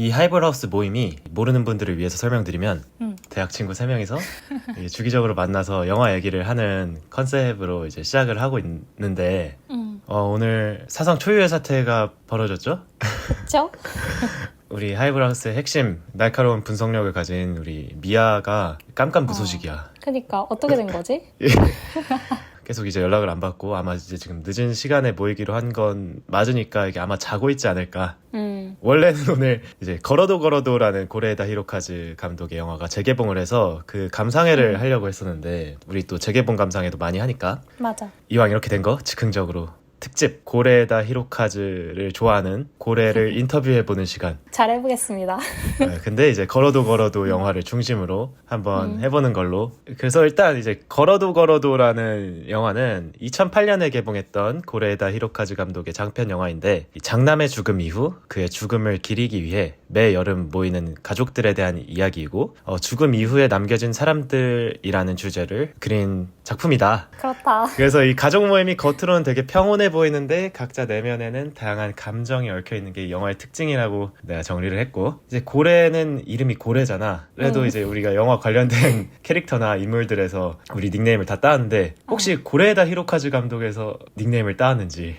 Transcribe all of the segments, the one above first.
이 하이볼하우스 모임이 모르는 분들을 위해서 설명드리면 음. 대학 친구 3명이서 주기적으로 만나서 영화 얘기를 하는 컨셉으로 이제 시작을 하고 있는데 음. 어, 오늘 사상 초유의 사태가 벌어졌죠? 그쵸? 우리 하이볼하우스의 핵심 날카로운 분석력을 가진 우리 미아가 깜깜무소식이야. 그니까 어떻게 된 거지? 계속 이제 연락을 안 받고 아마 이제 지금 늦은 시간에 모이기로 한 건 맞으니까 이게 아마 자고 있지 않을까. 음. 원래는 오늘 이제 걸어도 걸어도라는 고레에다 히로카즈 감독의 영화가 재개봉을 해서 그 감상회를 음. 하려고 했었는데 우리 또 재개봉 감상회도 많이 하니까 맞아. 이왕 이렇게 된 거 즉흥적으로 특집 고레에다 히로카즈를 좋아하는 고레를 인터뷰해보는 시간. 잘 해보겠습니다. 네, 근데 이제 걸어도 걸어도 영화를 중심으로 한번 음. 해보는 걸로. 그래서 일단 이제 걸어도 걸어도라는 영화는 2008년에 개봉했던 고레에다 히로카즈 감독의 장편 영화인데 이 장남의 죽음 이후 그의 죽음을 기리기 위해 매 여름 모이는 가족들에 대한 이야기이고 어, 죽음 이후에 남겨진 사람들이라는 주제를 그린 작품이다. 그렇다. 그래서 이 가족 모임이 겉으로는 되게 평온해 보이는데 각자 내면에는 다양한 감정이 얽혀 있는 게이 영화의 특징이라고 내가 정리를 했고 이제 고래는 이름이 고래잖아. 그래도 음. 이제 우리가 영화 관련된 캐릭터나 인물들에서 우리 닉네임을 다 따는데 혹시 고래에다 히로카즈 감독에서 닉네임을 따왔는지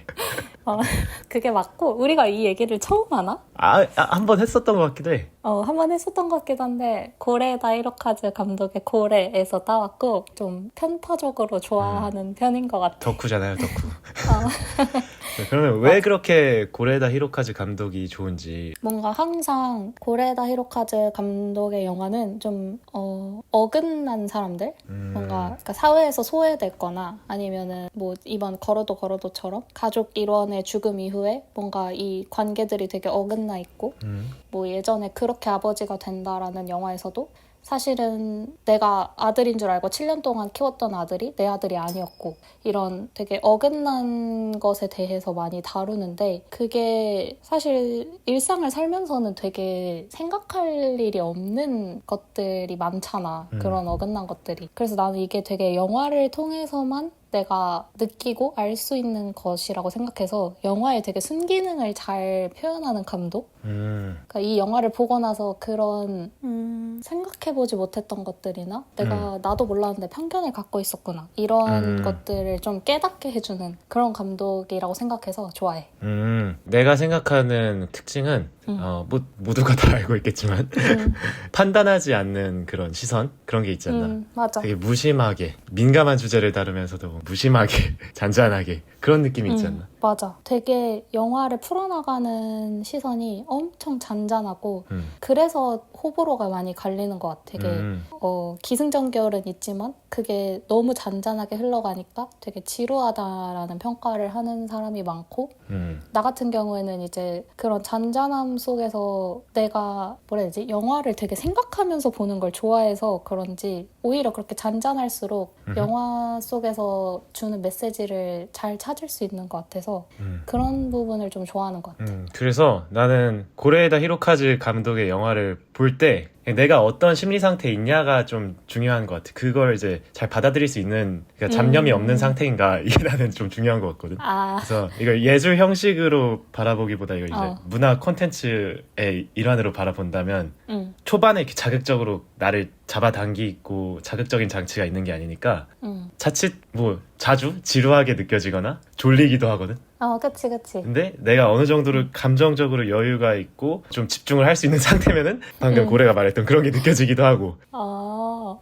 어, 그게 맞고 우리가 이 얘기를 처음 하나? 아한 번 했었던 것 같기도 해. 어, 한 번 했었던 것 같기도 한데 고레 다이로카즈 감독의 고레에서 따왔고 좀 편파적으로 좋아하는 편인 것 같아. 덕후잖아요, 덕후. 어, 네, 그러면 왜 그렇게 고레에다 히로카즈 감독이 좋은지. 뭔가 항상 고레다 히로카즈 감독의 영화는 좀 어, 어긋난 사람들? 음, 뭔가 그러니까 사회에서 소외됐거나 아니면은 뭐 이번 걸어도 걸어도처럼 가족 일원의 죽음 이후에 뭔가 이 관계들이 되게 어긋나 있고 음, 뭐 예전에 그렇게 아버지가 된다라는 영화에서도 사실은 내가 아들인 줄 알고 7년 동안 키웠던 아들이 내 아들이 아니었고 이런 되게 어긋난 것에 대해서 많이 다루는데 그게 사실 일상을 살면서는 되게 생각할 일이 없는 것들이 많잖아. 음. 그런 어긋난 것들이. 그래서 나는 이게 되게 영화를 통해서만 내가 느끼고 알 수 있는 것이라고 생각해서 영화의 되게 순기능을 잘 표현하는 감독? 음, 그러니까 이 영화를 보고 나서 그런 음, 생각해보지 못했던 것들이나 내가 나도 몰랐는데 편견을 갖고 있었구나 이런 음. 것들을 좀 깨닫게 해주는 그런 감독이라고 생각해서 좋아해. 음, 내가 생각하는 특징은 음. 어, 뭐, 모두가 다 알고 있겠지만 음, 판단하지 않는 그런 시선 그런 게 있지 않나. 음, 맞아. 되게 무심하게 민감한 주제를 다루면서도 무심하게 잔잔하게 그런 느낌이 있지 않나. 음, 맞아. 되게 영화를 풀어나가는 시선이 엄청 잔잔하고 음. 그래서 호불호가 많이 갈리는 것 같아. 되게 음. 어, 기승전결은 있지만 그게 너무 잔잔하게 흘러가니까 되게 지루하다라는 평가를 하는 사람이 많고 음. 나 같은 경우에는 이제 그런 잔잔함 속에서 내가 뭐라 해야 되지 영화를 되게 생각하면서 보는 걸 좋아해서 그런지 오히려 그렇게 잔잔할수록. 영화 속에서 주는 메시지를 잘 찾을 수 있는 것 같아서 음. 그런 부분을 좀 좋아하는 것 같아. 음, 그래서 나는 고레에다 히로카즈 감독의 영화를 볼 때 내가 어떤 심리 상태에 있냐가 좀 중요한 것 같아. 그걸 이제 잘 받아들일 수 있는 그러니까 잡념이 음. 없는 상태인가 이게 나는 좀 중요한 것 같거든. 아, 그래서 이걸 예술 형식으로 바라보기보다 이걸 이제 어. 문화 콘텐츠의 일환으로 바라본다면 응, 초반에 이렇게 자극적으로 나를 잡아당기고 자극적인 장치가 있는 게 아니니까 응. 자칫 뭐 자주 지루하게 느껴지거나 졸리기도 하거든. 어, 그치, 그치. 근데 내가 어느 정도로 감정적으로 여유가 있고 좀 집중을 할 수 있는 상태면은 방금 음. 고래가 말했던 그런 게 느껴지기도 하고 아,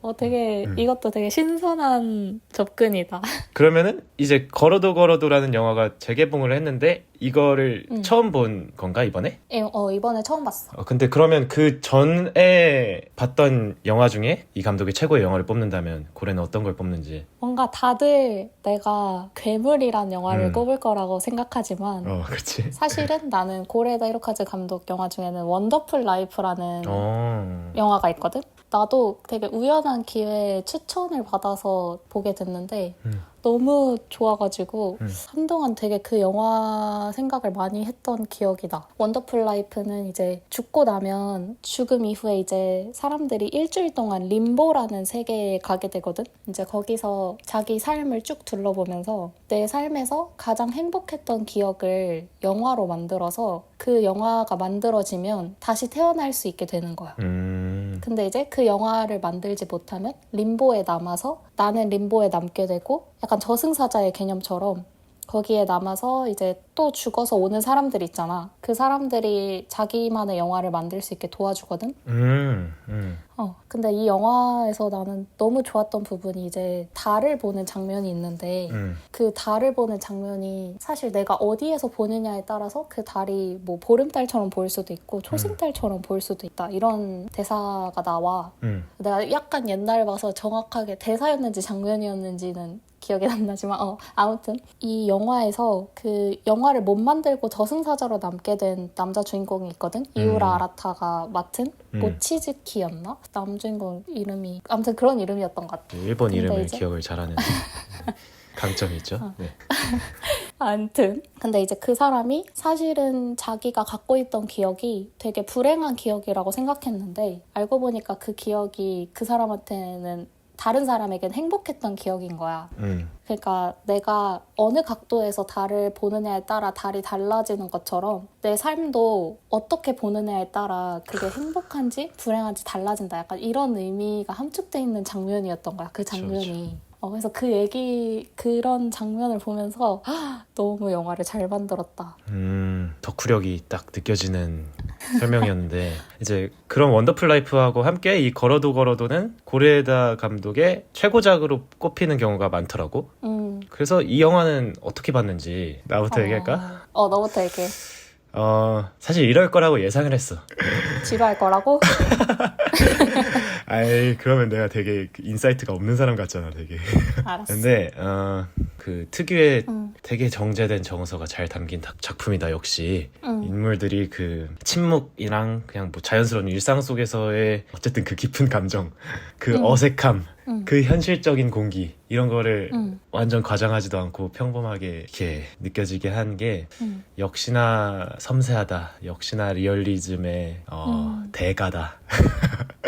어, 되게, 음. 이것도 되게 신선한 접근이다. 그러면은 이제 걸어도 걸어도라는 영화가 재개봉을 했는데 이거를 음. 처음 본 건가 이번에? 예, 어, 이번에 처음 봤어. 어, 근데 그러면 그 전에 봤던 영화 중에 이 감독의 최고의 영화를 뽑는다면 고래는 어떤 걸 뽑는지 뭔가 다들 내가 괴물이란 영화를 음. 꼽을 거라고 생각하지만 어 그렇지 사실은 나는 고레다 히로카즈 감독 영화 중에는 원더풀 라이프라는 어 영화가 있거든. 나도 되게 우연한 기회에 추천을 받아서 보게 됐는데 음. 너무 좋아가지고 음. 한동안 되게 그 영화 생각을 많이 했던 기억이 나. 원더풀 라이프는 이제 죽고 나면 죽음 이후에 이제 사람들이 일주일 동안 림보라는 세계에 가게 되거든. 이제 거기서 자기 삶을 쭉 둘러보면서 내 삶에서 가장 행복했던 기억을 영화로 만들어서 그 영화가 만들어지면 다시 태어날 수 있게 되는 거야. 음. 근데 이제 그 영화를 만들지 못하면 림보에 남아서 나는 림보에 남게 되고 약간 저승사자의 개념처럼 거기에 남아서 이제 또 죽어서 오는 사람들 있잖아. 그 사람들이 자기만의 영화를 만들 수 있게 도와주거든. 음. 음. 어, 근데 이 영화에서 나는 너무 좋았던 부분이 이제 달을 보는 장면이 있는데 음. 그 달을 보는 장면이 사실 내가 어디에서 보느냐에 따라서 그 달이 뭐 보름달처럼 보일 수도 있고 초승달처럼 보일 수도 있다 이런 대사가 나와 음. 내가 약간 옛날 봐서 정확하게 대사였는지 장면이었는지는 기억이 안 나지만 어 아무튼 이 영화에서 그 영화를 못 만들고 저승사자로 남게 된 남자 주인공이 있거든 이우라 음. 아라타가 맡은 음. 모치즈키였나 남주인공 이름이 아무튼 그런 이름이었던 것 같아 일본 이름을 이제- 기억을 잘하는 강점이 있죠. 어. 네. 아무튼 근데 이제 그 사람이 사실은 자기가 갖고 있던 기억이 되게 불행한 기억이라고 생각했는데 알고 보니까 그 기억이 그 사람한테는 다른 사람에겐 행복했던 기억인 거야. 음. 그러니까 내가 어느 각도에서 달을 보느냐에 따라 달이 달라지는 것처럼 내 삶도 어떻게 보느냐에 따라 그게 행복한지 불행한지 달라진다. 약간 이런 의미가 함축돼 있는 장면이었던 거야. 그 장면이. 어, 그래서 그 얘기 그런 장면을 보면서 헉, 너무 영화를 잘 만들었다. 음, 덕후력이 딱 느껴지는 설명이었는데 이제 그런 원더풀 라이프하고 함께 이 걸어도 걸어도는 고레에다 감독의 최고작으로 꼽히는 경우가 많더라고. 음. 그래서 이 영화는 어떻게 봤는지 나부터 얘기할까? 어, 너부터 얘기해. 어, 사실 이럴 거라고 예상을 했어. 지루할 거라고? 아이, 그러면 내가 되게 그 인사이트가 없는 사람 같잖아, 되게. 알았어. 근데 어, 그 특유의 음, 되게 정제된 정서가 잘 담긴 작- 작품이다 역시 음, 인물들이 그 침묵이랑 그냥 뭐 자연스러운 일상 속에서의 어쨌든 그 깊은 감정 그 음. 어색함 음, 그 현실적인 공기 이런 거를 음, 완전 과장하지도 않고 평범하게 이렇게 느껴지게 한게 음. 역시나 섬세하다 역시나 리얼리즘의 어, 음. 대가다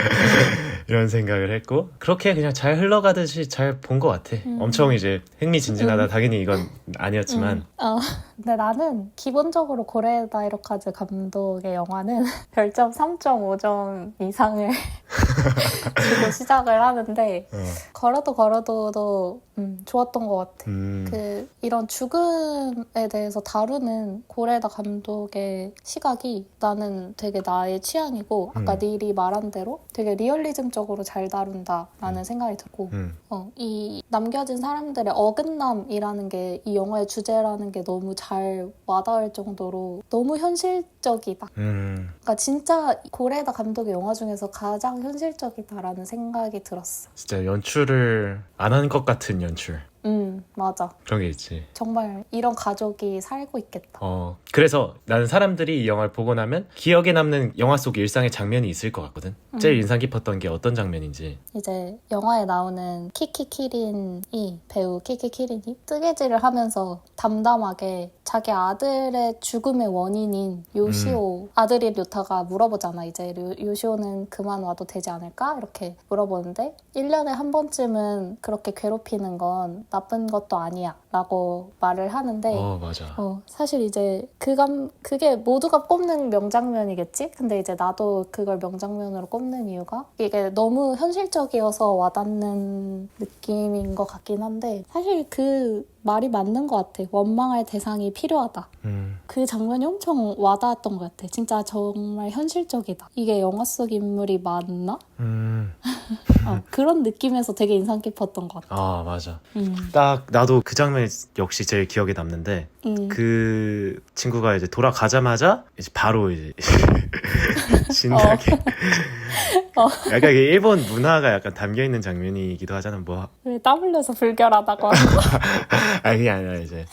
이런 생각을 했고 그렇게 그냥 잘 흘러가듯이 잘 본 것 같아. 음. 엄청 이제 흥미진진하다. 음. 당연히 이건 아니었지만. 음, 어, 근데 나는 기본적으로 고레다 이로카즈 감독의 영화는 별점 3.5점 이상을 주고 시작을 하는데 어, 걸어도 걸어도도 음, 좋았던 것 같아. 음, 그 이런 죽음에 대해서 다루는 고레다 감독의 시각이 나는 되게 나의 취향이고 아까 음. 닐이 말한 대로 되게 리얼리즘적으로 잘 다룬다라는 생각이 들고 음, 어, 이 남겨진 사람들의 어긋남이라는 게 이 영화의 주제라는 게 너무 잘 와닿을 정도로 너무 현실적이다. 음. 그러니까 진짜 고레다 감독의 영화 중에서 가장 현실적이다라는 생각이 들었어. 진짜 연출을 안 한 것 같은 연출 음, 맞아. 그런 게 있지 정말 이런 가족이 살고 있겠다. 어 그래서 나는 사람들이 이 영화를 보고 나면 기억에 남는 영화 속 일상의 장면이 있을 것 같거든 제일 음. 인상 깊었던 게 어떤 장면인지 이제 영화에 나오는 키키키린이 배우 키키키린이 뜨개질을 하면서 담담하게 자기 아들의 죽음의 원인인 요시오 아들이 료타가 물어보잖아 이제 요, 요시오는 그만 와도 되지 않을까 이렇게 물어보는데 1년에 한 번쯤은 그렇게 괴롭히는 건 나쁜 것도 아니야 라고 말을 하는데 어 맞아 어, 사실 이제 그감 그게 모두가 꼽는 명장면이겠지? 근데 이제 나도 그걸 명장면으로 꼽는 이유가 이게 너무 현실적이어서 와닿는 느낌인 것 같긴 한데 사실 그 말이 맞는 것 같아. 원망할 대상이 필요하다. 음, 그 장면이 엄청 와닿았던 것 같아. 진짜 정말 현실적이다. 이게 영화 속 인물이 맞나? 음. 어, 그런 느낌에서 되게 인상 깊었던 것 같아. 아 맞아 음, 딱 나도 그 장면이 역시 제일 기억에 남는데 음, 그 친구가 이제 돌아가자마자 이제 바로 이제 신나게 약간 이게 일본 문화가 약간 담겨 있는 장면이기도 하잖아. 뭐왜땀 흘려서 불결하다고 하는 아니 그게 아니라 이제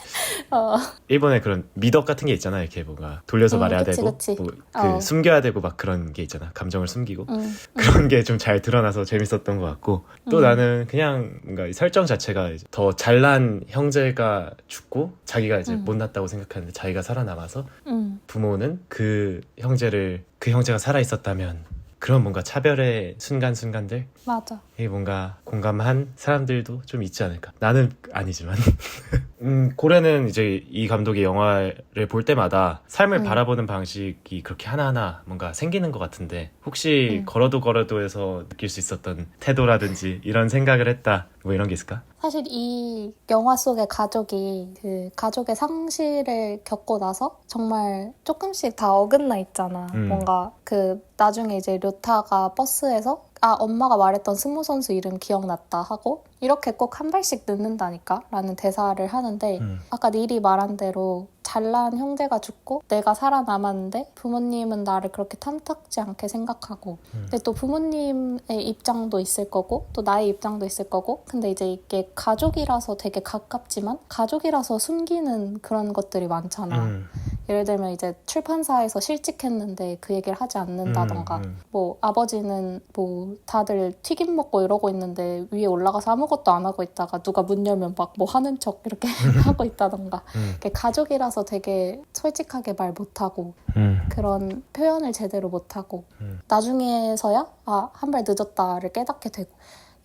거. 어. 일본에 그런 미덕 같은 게 있잖아요. 이렇게 뭔가 돌려서 음, 말해야 그치, 되고 그치. 뭐 그 어. 숨겨야 되고 막 그런 게 있잖아. 감정을 숨기고 음. 그런 게 좀 잘 드러나서 재밌었던 것 같고 또 음. 나는 그냥 뭔가 이 설정 자체가 이제 더 잘난 형제가 죽고 자기가 이제 음. 못났다고 생각하는데 자기가 살아남아서 음. 부모는 그 형제를 그 형제가 살아 있었다면 그런 뭔가 차별의 순간순간들 맞아. 이게 뭔가 공감한 사람들도 좀 있지 않을까. 나는 아니지만. 음, 고래는 이제 이 감독의 영화를 볼 때마다 삶을 음. 바라보는 방식이 그렇게 하나하나 뭔가 생기는 것 같은데 혹시 음. 걸어도 걸어도에서 느낄 수 있었던 태도라든지 이런 생각을 했다 뭐 이런 게 있을까? 사실 이 영화 속의 가족이 그 가족의 상실을 겪고 나서 정말 조금씩 다 어긋나 있잖아. 음. 뭔가 그 나중에 이제 료타가 버스에서 아 엄마가 말했던 스모 선수 이름 기억났다 하고 이렇게 꼭 한 발씩 늦는다니까 라는 대사를 하는데 음. 아까 닐이 말한 대로 잘난 형제가 죽고 내가 살아남았는데 부모님은 나를 그렇게 탐탁지 않게 생각하고 음. 근데 또 부모님의 입장도 있을 거고 또 나의 입장도 있을 거고 근데 이제 이게 가족이라서 되게 가깝지만 가족이라서 숨기는 그런 것들이 많잖아 음, 예를 들면 이제 출판사에서 실직했는데 그 얘기를 하지 않는다던가 음, 음. 뭐 아버지는 뭐 다들 튀김 먹고 이러고 있는데 위에 올라가서 아무것도 안 하고 있다가 누가 문 열면 막 뭐 하는 척 이렇게 하고 있다던가 음, 가족이라서 되게 솔직하게 말 못하고 음, 그런 표현을 제대로 못하고 음. 나중에서야 아 한 발 늦었다를 깨닫게 되고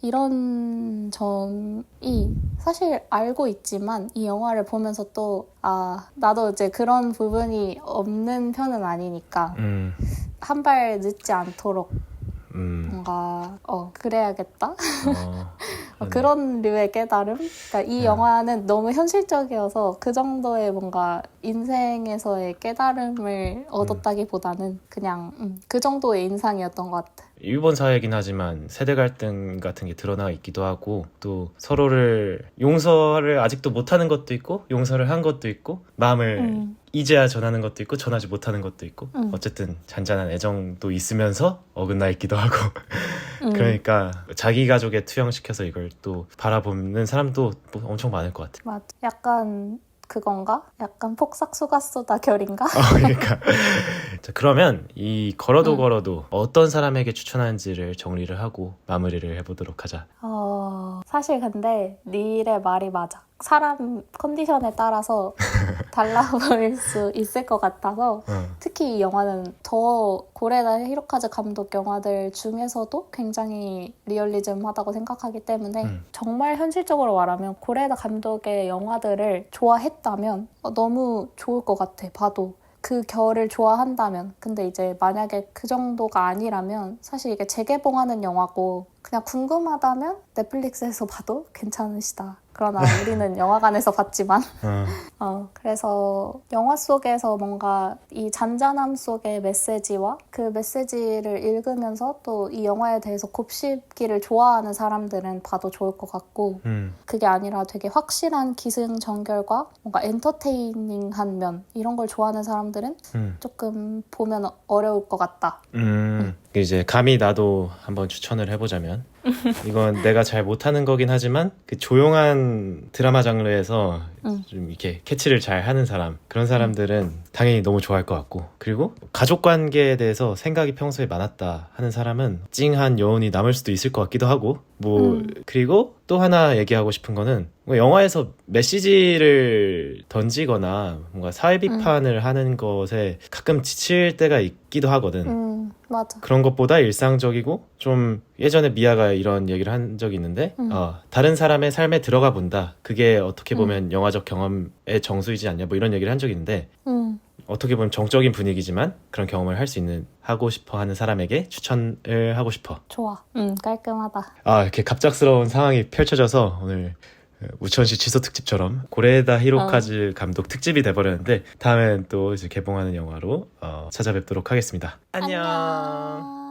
이런 점이 사실 알고 있지만 이 영화를 보면서 또 아 나도 이제 그런 부분이 없는 편은 아니니까 음, 한발 늦지 않도록 음. 뭔가 어 그래야겠다 어, 어, 그런 류의 깨달음. 그러니까 이 네. 영화는 너무 현실적이어서 그 정도의 뭔가 인생에서의 깨달음을 얻었다기보다는 그냥 음, 그 정도의 인상이었던 것 같아. 일본 사회이긴 하지만 세대 갈등 같은 게 드러나 있기도 하고 또 서로를 용서를 아직도 못하는 것도 있고 용서를 한 것도 있고 마음을 음. 이제야 전하는 것도 있고 전하지 못하는 것도 있고 음. 어쨌든 잔잔한 애정도 있으면서 어긋나 있기도 하고 음. 그러니까 자기 가족에 투영시켜서 이걸 또 바라보는 사람도 뭐 엄청 많을 것 같아. 맞아. 약간 그건가? 약간 폭삭 수가쏘다 결인가? 어, 그러니까 자, 그러면 이 걸어도 음. 걸어도 어떤 사람에게 추천하는지를 정리를 하고 마무리를 해보도록 하자. 어, 사실 근데 닐의 말이 맞아. 사람 컨디션에 따라서 달라 보일 수 있을 것 같아서 어. 특히 이 영화는 더 고레다 히로카즈 감독 영화들 중에서도 굉장히 리얼리즘하다고 생각하기 때문에 음. 정말 현실적으로 말하면 고레다 감독의 영화들을 좋아했다면 어, 너무 좋을 것 같아 봐도 그 결을 좋아한다면 근데 이제 만약에 그 정도가 아니라면 사실 이게 재개봉하는 영화고 그냥 궁금하다면 넷플릭스에서 봐도 괜찮으시다 그러나 우리는 영화관에서 봤지만 어. 어, 그래서 영화 속에서 뭔가 이 잔잔함 속의 메시지와 그 메시지를 읽으면서 또 이 영화에 대해서 곱씹기를 좋아하는 사람들은 봐도 좋을 것 같고 음. 그게 아니라 되게 확실한 기승전결과 뭔가 엔터테이닝한 면 이런 걸 좋아하는 사람들은 음. 조금 보면 어려울 것 같다. 음, 이제 감히 나도 한번 추천을 해보자면 이건 내가 잘 못하는 거긴 하지만 그 조용한 드라마 장르에서 음. 좀 이렇게 캐치를 잘 하는 사람 그런 사람들은 당연히 너무 좋아할 것 같고 그리고 가족 관계에 대해서 생각이 평소에 많았다 하는 사람은 찡한 여운이 남을 수도 있을 것 같기도 하고 뭐 음. 그리고 또 하나 얘기하고 싶은 거는 뭐 영화에서 메시지를 던지거나 뭔가 사회 비판을 하는 것에 가끔 지칠 때가 있기도 하거든. 음, 맞아. 그런 것보다 일상적이고 좀 예전에 미아가 이런 얘기를 한 적이 있는데 음. 어, 다른 사람의 삶에 들어가 본다. 그게 어떻게 보면 영화적 경험의 정수이지 않냐 뭐 이런 얘기를 한 적이 있는데 음, 어떻게 보면 정적인 분위기지만 그런 경험을 할 수 있는 하고 싶어 하는 사람에게 추천을 하고 싶어. 좋아. 음, 깔끔하다. 아 이렇게 갑작스러운 상황이 펼쳐져서 오늘 우천시 취소 특집처럼 고레다 히로카즈 감독 특집이 돼버렸는데 다음엔 또 이제 개봉하는 영화로 어, 찾아뵙도록 하겠습니다. 안녕. 안녕.